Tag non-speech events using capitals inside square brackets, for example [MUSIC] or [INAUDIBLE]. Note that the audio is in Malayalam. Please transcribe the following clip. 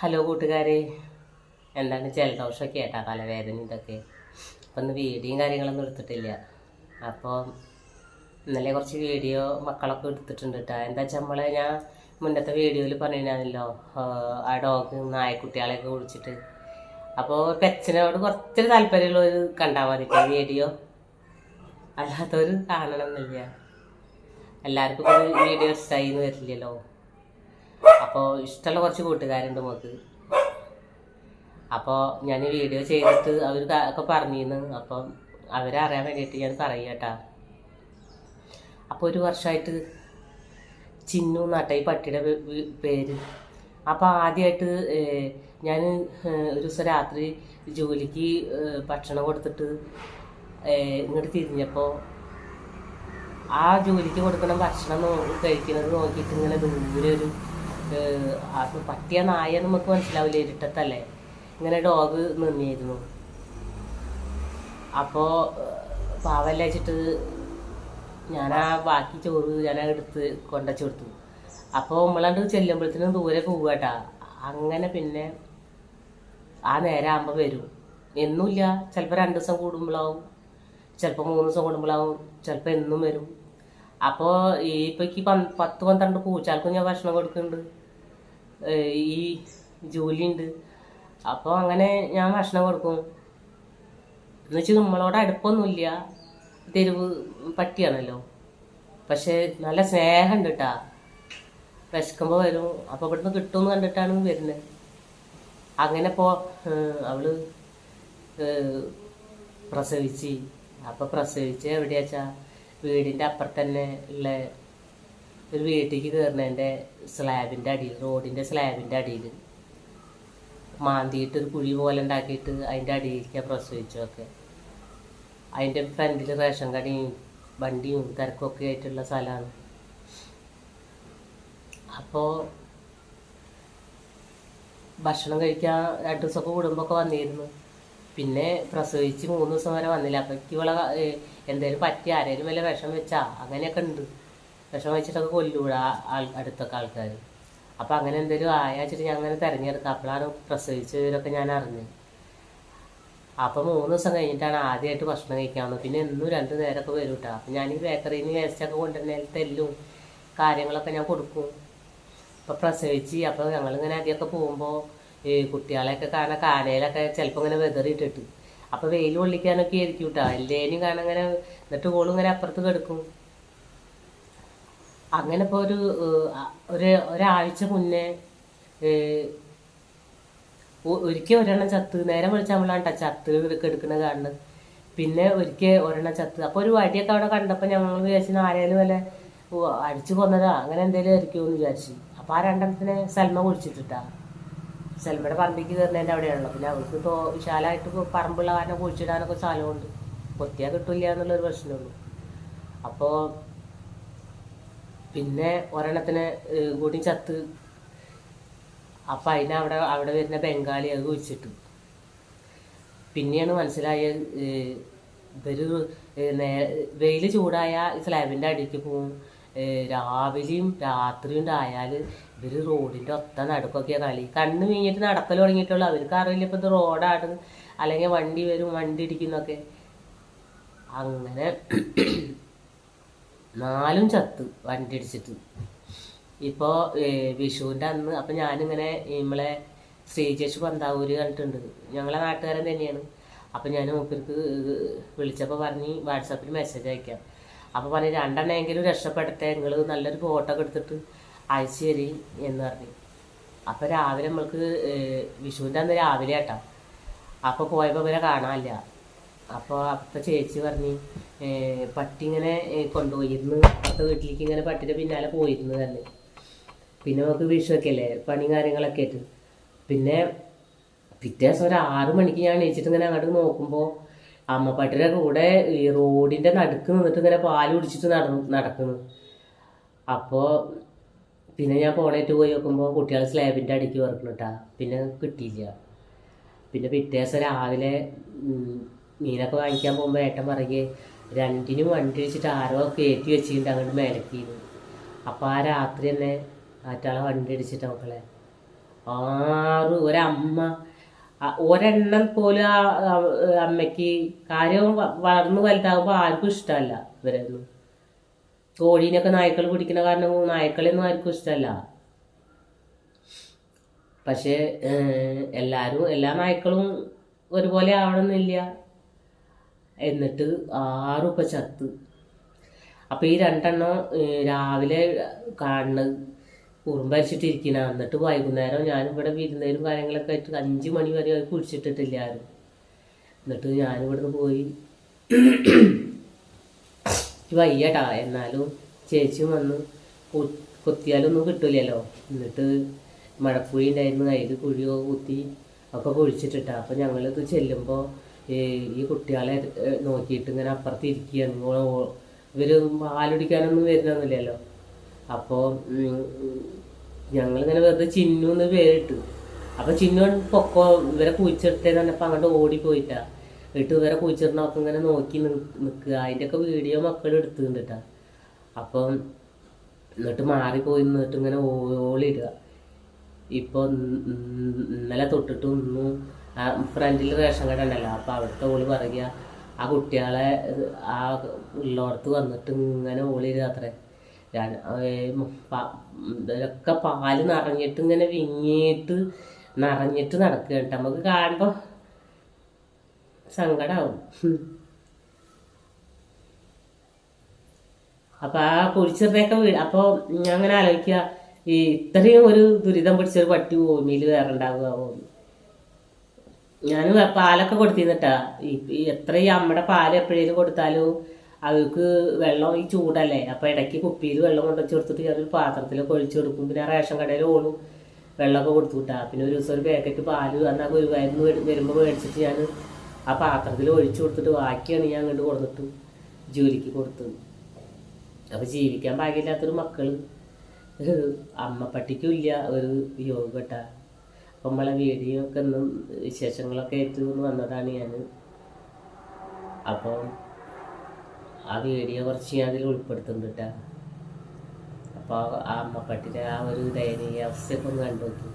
ഹലോ കൂട്ടുകാരെ. എന്താണ് ജലദോഷമൊക്കെ ആയിട്ടാ തലവേദന ഇതൊക്കെ. അപ്പം ഇന്ന് വീഡിയോയും കാര്യങ്ങളൊന്നും എടുത്തിട്ടില്ല. അപ്പോൾ ഇന്നലെ കുറച്ച് വീഡിയോ മക്കളൊക്കെ എടുത്തിട്ടുണ്ട് കേട്ടോ എന്താ വെച്ചാൽ നമ്മളെ ഞാൻ മുന്നത്തെ വീഡിയോയിൽ പറഞ്ഞിരുന്നല്ലോ ആ ഡോഗ് നായക്കുട്ടികളെയൊക്കെ വിളിച്ചിട്ട്. അപ്പോൾ പെച്ചനോട് കുറച്ചൊരു താല്പര്യമുള്ളവർ കണ്ടാൽ മതി വീഡിയോ. അല്ലാത്തവർ കാണണമെന്നില്ല എല്ലാവർക്കും വീഡിയോ ഇഷ്ടമായി എന്ന് വരില്ലല്ലോ. അപ്പോൾ ഇഷ്ടമുള്ള കുറച്ച് കൂട്ടുകാരുണ്ട് മോക്ക്. അപ്പോൾ ഞാൻ വീഡിയോ ചെയ്തിട്ട് അവർ ഒക്കെ പറഞ്ഞിരുന്നു അപ്പം അവരറിയാൻ വേണ്ടിയിട്ട് ഞാൻ പറയട്ടാ അപ്പോൾ ഒരു വർഷമായിട്ട് ചിന്നു നട്ട ഈ പട്ടിയുടെ പേര്. അപ്പോൾ ആദ്യമായിട്ട് ഞാൻ ഒരു ദിവസം രാത്രി ജോലിക്ക് ഭക്ഷണം കൊടുത്തിട്ട് ഇങ്ങോട്ട് തിരിഞ്ഞപ്പോൾ ആ ജോലിക്ക് കൊടുക്കുന്ന ഭക്ഷണം കഴിക്കുന്നത് നോക്കിയിട്ട് ഇങ്ങനെ ദൂരെ ഒരു പട്ടിയ നായ നമുക്ക് മനസ്സിലാവില്ല? ഇരുട്ടത്തല്ലേ? ഇങ്ങനെ ഡോഗ് നിന്നിരുന്നു. അപ്പോൾ പാവല്ല വെച്ചിട്ട് ഞാൻ ആ ബാക്കി ചോറ് ഞാൻ എടുത്ത് കൊണ്ടച്ചു കൊടുത്തു. അപ്പോൾ നമ്മളണ്ട് ചെല്ലുമ്പോഴത്തേനും ദൂരെ പോവാട്ടാ അങ്ങനെ പിന്നെ ആ നേരം ആകുമ്പോൾ വരും. എന്നുമില്ല ചിലപ്പോൾ രണ്ട് ദിവസം കൂടുമ്പോഴാവും ചിലപ്പോൾ മൂന്ന് ദിവസം കൂടുമ്പോഴാവും ചിലപ്പോൾ എന്നും വരും. അപ്പോൾ ഈ പത്ത് പന്ത്രണ്ട് പൂച്ചാൾക്കും ഞാൻ ഭക്ഷണം കൊടുക്കുന്നുണ്ട് ഈ ജോലിയുണ്ട് അപ്പോൾ അങ്ങനെ ഞാൻ ഭക്ഷണം കൊടുക്കും. എന്ന് വെച്ചാൽ നമ്മളോട് അടുപ്പൊന്നുമില്ല തെരുവ് പട്ടിയാണല്ലോ പക്ഷേ നല്ല സ്നേഹമുണ്ട് കേട്ടാ വിശക്കുമ്പോൾ വരും. അപ്പോൾ ഇവിടുന്ന് കിട്ടുമെന്ന് കണ്ടിട്ടാണ് വരുന്നത് അങ്ങനെ ഇപ്പോൾ അവൾ പ്രസവിച്ച്. അപ്പോൾ പ്രസവിച്ച് എവിടെയാച്ചാ? വീടിന്റെ അപ്പുറത്ത് തന്നെ ഉള്ള ഒരു വീട്ടിലേക്ക് കയറുന്നതിന്റെ സ്ലാബിന്റെ അടിയിൽ റോഡിന്റെ സ്ലാബിന്റെ അടിയിൽ. മാന്തിയിട്ട് ഒരു കുഴി പോലെ ഉണ്ടാക്കിയിട്ട് അതിന്റെ അടിയിലേക്ക് പ്രസവിച്ചൊക്കെ അതിന്റെ ഫ്രണ്ടിൽ റേഷൻ കടയും വണ്ടിയും തിരക്കൊക്കെ ആയിട്ടുള്ള സ്ഥലമാണ്. അപ്പോൾ ഭക്ഷണം കഴിക്കാൻ രണ്ട് ദിവസമൊക്കെ കുടുംബമൊക്കെ വന്നിരുന്നു. പിന്നെ പ്രസവിച്ച് മൂന്ന് ദിവസം വരെ വന്നില്ല. അപ്പം എനിക്ക് ഇവളെ എന്തേലും പറ്റി ആരേലും വല്ല വിഷം വെച്ചാ അങ്ങനെയൊക്കെ ഉണ്ട്. വിഷം വെച്ചിട്ടൊക്കെ കൊല്ലൂടാ ആൾ അടുത്തൊക്കെ ആൾക്കാർ അപ്പം അങ്ങനെ എന്തേലും ആയാച്ചിട്ട് ഞാൻ അങ്ങനെ തിരഞ്ഞെടുക്കുക അപ്പോഴാണ് പ്രസവിച്ചവരൊക്കെ ഞാൻ അറിഞ്ഞത്. അപ്പം മൂന്ന് ദിവസം കഴിഞ്ഞിട്ടാണ് ആദ്യമായിട്ട് ഭക്ഷണം കഴിക്കാവുന്നത് പിന്നെ എന്നും രണ്ട് നേരമൊക്കെ വരും കേട്ടോ അപ്പം ഞാൻ ഈ ബേക്കറിയിൽ നിന്ന് വേസ്റ്റൊക്കെ കൊണ്ടുവരുന്ന തെല്ലും കാര്യങ്ങളൊക്കെ ഞാൻ കൊടുക്കും. അപ്പോൾ പ്രസവിച്ച് അപ്പോൾ ഞങ്ങളിങ്ങനെ ആദ്യമൊക്കെ പോകുമ്പോൾ ഈ കുട്ടികളെയൊക്കെ കാണാൻ കാനയിലൊക്കെ ചിലപ്പോൾ ഇങ്ങനെ വെതറിയിട്ടിട്ട് അപ്പോൾ വെയിൽ കൊള്ളിക്കാനൊക്കെ ആയിരിക്കും കേട്ടോ എല്ലാവരും കാണാൻ ഇങ്ങനെ എന്നിട്ട് ഓളും ഇങ്ങനെ അപ്പുറത്ത് കിടക്കും. അങ്ങനെ ഇപ്പോൾ ഒരു ഒരു ഒരാഴ്ച മുന്നേ ഒരിക്കൽ ഒരെണ്ണം ചത്ത്. നേരം വിളിച്ചാൽ നമ്മളാണ് ചത്ത് എടുക്കുന്ന കാണുന്നത്. പിന്നെ ഒരിക്കൽ ഒരെണ്ണം ചത്ത്. അപ്പോൾ ഒരു വടിയൊക്കെ അവിടെ കണ്ടപ്പോൾ ഞങ്ങൾ വിചാരിച്ചു ആരേലും വല്ല അടിച്ചു കൊന്നതാ. അങ്ങനെ എന്തെങ്കിലും ആയിരിക്കുമെന്ന് വിചാരിച്ചു. അപ്പോൾ ആ രണ്ടെണ്ണത്തിനെ സൽമ കുഴിച്ചിട്ടിട്ടാ സൽമയുടെ പറമ്പിക്ക് കയറുന്നതിന്റെ അവിടെയാണല്ലോ. പിന്നെ അവൾക്ക് ഇപ്പോൾ വിശാലമായിട്ട് പറമ്പുള്ള കാരണം കുഴിച്ചിടാനൊക്കെ സ്ഥലമുണ്ട്. കൊത്തിയാൽ കിട്ടില്ല എന്നുള്ളൊരു പ്രശ്നമുള്ളൂ അപ്പോൾ പിന്നെ ഒരെണ്ണത്തിന് കൂടി ചത്ത്. അപ്പം അതിനെ അവിടെ അവിടെ വരുന്ന ബംഗാളി അത് കുഴിച്ചിട്ടു. പിന്നെയാണ് മനസ്സിലായ ഇവർ വെയിൽ ചൂടായ സ്ലാബിന്റെ അടിക്ക് പോവും. രാവിലെയും രാത്രിയും ഉണ്ടായാൽ ഇവർ റോഡിന്റെ ഒത്ത നടുക്കൊക്കെയാണ് കളി കണ്ണ് കഴിഞ്ഞിട്ട് നടക്കൽ തുടങ്ങിയിട്ടുള്ളൂ. അവർക്ക് അറിയില്ല ഇപ്പൊ ഇത് റോഡാണ്. അല്ലെങ്കിൽ വണ്ടി വരും വണ്ടി ഇടിക്കുന്നൊക്കെ. അങ്ങനെ [CLEARS THROAT] നാലും ചത്ത് വണ്ടി ഇടിച്ചിട്ട്. ഇപ്പോൾ വിഷുവിന്റെ അന്ന് അപ്പം ഞാനിങ്ങനെ നമ്മളെ ശ്രീജേഷ് പന്താവൂര് കണ്ടിട്ടുണ്ട് ഞങ്ങളെ നാട്ടുകാരൻ തന്നെയാണ്. അപ്പം ഞാൻ മൂപ്പർക്ക് വിളിച്ചപ്പോൾ പറഞ്ഞ് വാട്സാപ്പിൽ മെസ്സേജ് അയക്കാം. അപ്പോൾ പറഞ്ഞ് രണ്ടെണ്ണമെങ്കിലും രക്ഷപ്പെടട്ടെ നിങ്ങൾ നല്ലൊരു ഫോട്ടോ ഒക്കെ എടുത്തിട്ട് അയച്ചു തരി എന്ന് പറഞ്ഞു. അപ്പോൾ രാവിലെ നമ്മൾക്ക് വിഷുവിന്റെ അന്ന് രാവിലെ ആട്ടാ. അപ്പോൾ പോയപ്പോൾ ഇവരെ കാണാനില്ല. അപ്പോൾ അപ്പത്തെ ചേച്ചി പറഞ്ഞു പട്ടി ഇങ്ങനെ കൊണ്ടുപോയിരുന്നു. അപ്പത്തെ വീട്ടിലേക്ക് ഇങ്ങനെ പട്ടിയുടെ പിന്നാലെ പോയിരുന്നു തന്നെ പിന്നെ നമുക്ക് വിഷുവൊക്കെ അല്ലേ പണി കാര്യങ്ങളൊക്കെ ആയിട്ട്. പിന്നെ പിറ്റേ ദിവസം ഒരു ആറ് മണിക്ക് ഞാൻ എണീച്ചിട്ട് ഇങ്ങനെ അങ്ങോട്ട് നോക്കുമ്പോൾ അമ്മപ്പട്ടിയുടെ കൂടെ ഈ റോഡിന്റെ നടുക്ക് നിന്നിട്ട് ഇങ്ങനെ പാൽ കുടിച്ചിട്ട് നടന്നു നടക്കുന്നു. അപ്പോൾ പിന്നെ ഞാൻ പോണേറ്റ് പോയി നോക്കുമ്പോൾ കുട്ടികൾ സ്ലാബിന്റെ അടിക്ക് വറക്കണിട്ടാ പിന്നെ കിട്ടിയില്ല. പിന്നെ പിറ്റേ ദിവസം രാവിലെ മീനൊക്കെ വാങ്ങിക്കാൻ പോകുമ്പോൾ ഏട്ടൻ പറയുക രണ്ടിനും വണ്ടി വെച്ചിട്ട് ആരോ കയറ്റി വെച്ചിട്ടുണ്ട് അങ്ങോട്ട് മേലക്കിയിരുന്നു അപ്പോൾ ആ രാത്രി തന്നെ ആറ്റാളെ വണ്ടി അടിച്ചിട്ട് മക്കളെ. ആറ് ഒരമ്മ ഒരെണ്ണം പോലും ആ അമ്മയ്ക്ക് കാര്യം വളർന്ന് വലുതാകുമ്പോൾ ആർക്കും ഇഷ്ടമല്ല ഇവരൊന്നും. കോഴീനൊക്കെ നായ്ക്കൾ പിടിക്കുന്ന കാരണം നായ്ക്കളെയൊന്നും ആർക്കും ഇഷ്ടമല്ല. പക്ഷേ എല്ലാവരും എല്ലാ നായ്ക്കളും ഒരുപോലെ ആവണമെന്നില്ല. എന്നിട്ട് ആറും ഇപ്പം ചത്ത്. അപ്പം ഈ രണ്ടെണ്ണം രാവിലെ കാണുന്നത് കുറുമ്പരിച്ചിട്ടിരിക്കണ എന്നിട്ട് വൈകുന്നേരം ഞാനിവിടെ വിരുന്നേരും കാര്യങ്ങളൊക്കെ ആയിട്ട് അഞ്ച് മണി വരെ അത് കുഴിച്ചിട്ടിട്ടില്ല ആരും. എന്നിട്ട് ഞാനിവിടുന്ന് പോയി വയ്യട്ടാ എന്നാലും ചേച്ചിയും വന്ന്. കൊത്തിയാലൊന്നും കുത്തിയാലൊന്നും കിട്ടൂലല്ലോ. എന്നിട്ട് മഴക്കുഴി ഉണ്ടായിരുന്നു. അതിൽ കുഴിയോ കുത്തി ഒക്കെ കുഴിച്ചിട്ടിട്ടാ. അപ്പം ഞങ്ങളിത് ചെല്ലുമ്പോൾ ഈ കുട്ടികളെ നോക്കിയിട്ട് ഇങ്ങനെ അപ്പുറത്ത് ഇരിക്കുകയാണ് ഇവർ പാലുടിക്കാനൊന്നും വരുന്നൊന്നുമില്ലല്ലോ. അപ്പോൾ ഞങ്ങളിങ്ങനെ വെറുതെ ചിന്നു എന്ന് പേരിട്ടു. അപ്പോൾ ചിന്നു പൊക്കോ ഇവരെ കുഴിച്ചിട്ടേ തന്നെ അപ്പം അങ്ങോട്ട് ഓടിപ്പോയിട്ടാ. എന്നിട്ട് ഇവരെ കുഴിച്ചിടണമൊക്കെ ഇങ്ങനെ നോക്കി നിൽക്കുക അതിന്റെയൊക്കെ വീഡിയോ മക്കൾ എടുത്തിട്ടുണ്ട് കേട്ടോ അപ്പം എന്നിട്ട് മാറിപ്പോയി നിന്നിട്ട് ഇങ്ങനെ ഓളിയിടുക. ഇപ്പോൾ ഇന്നലെ തൊട്ടിട്ട് ഒന്നും ആ ഫ്രണ്ടിൽ റേഷൻ കട ഉണ്ടല്ലോ. അപ്പോൾ അവിടുത്തെ ഓളി പറയുക ആ കുട്ടികളെ ആ ഉള്ളോടത്ത് വന്നിട്ട് ഇങ്ങനെ ഓളിയിടുക അത്രേ. ഇതൊക്കെ പാൽ നിറഞ്ഞിട്ട് ഇങ്ങനെ വിങ്ങിയിട്ട് നിറഞ്ഞിട്ട് നടക്കുക കേട്ടോ നമുക്ക് കാണുമ്പോൾ സങ്കടാവും അപ്പൊ ആ കുഴിച്ചിരുന്നൊക്കെ വീട് അപ്പോൾ ഞാൻ അങ്ങനെ ആലോചിക്കുക ഈ ഇത്രയും ഒരു ദുരിതം പിടിച്ചൊരു പട്ടി ഭൂമിയിൽ വേറെ ഉണ്ടാകുമോ ഞാൻ പാലൊക്കെ കൊടുത്തിരുന്നിട്ടാ ഈ എത്ര ഈ അമ്മയുടെ പാൽ എപ്പോഴേലും കൊടുത്താലും അവർക്ക് വെള്ളം ഈ ചൂടല്ലേ? അപ്പൊ ഇടയ്ക്ക് കുപ്പിയിൽ വെള്ളം കൊണ്ടുവച്ച് കൊടുത്തിട്ട് ഞാനൊരു പാത്രത്തിലൊക്കെ ഒഴിച്ചു കൊടുക്കും. പിന്നെ ആ റേഷൻ കടയിൽ ഓടും വെള്ളമൊക്കെ കൊടുത്തു വിട്ടാ പിന്നെ ഒരു ദിവസം ഒരു പാക്കറ്റ് പാൽ എന്നാൽ ഗുരുവായൂരിന്ന് വരുമ്പോൾ മേടിച്ചിട്ട് ഞാൻ ആ പാത്രത്തിൽ ഒഴിച്ചു കൊടുത്തിട്ട് ബാക്കിയാണ് ഞാൻ അങ്ങോട്ട് കൊടുത്തിട്ട് ജോലിക്ക് കൊടുത്തത്. അപ്പൊ ജീവിക്കാൻ ഭാഗ്യമില്ലാത്തൊരു മക്കൾ. അമ്മ പട്ടിക്കില്ല ഒരു യോഗപ്പെട്ട അപ്പം നമ്മളെ വീഡിയോ ഒക്കെ ഒന്നും വിശേഷങ്ങളൊക്കെ ആയിട്ട് വന്നതാണ് ഞാൻ അപ്പം ആ വീഡിയോ കുറച്ച് ഞാൻ അതിൽ ഉൾപ്പെടുത്തുന്നുണ്ട് അപ്പോൾ ആ അമ്മപ്പട്ടിയുടെ ആ ഒരു ദയനീയ അവസ്ഥയൊക്കെ ഒന്ന് കണ്ടു നോക്കി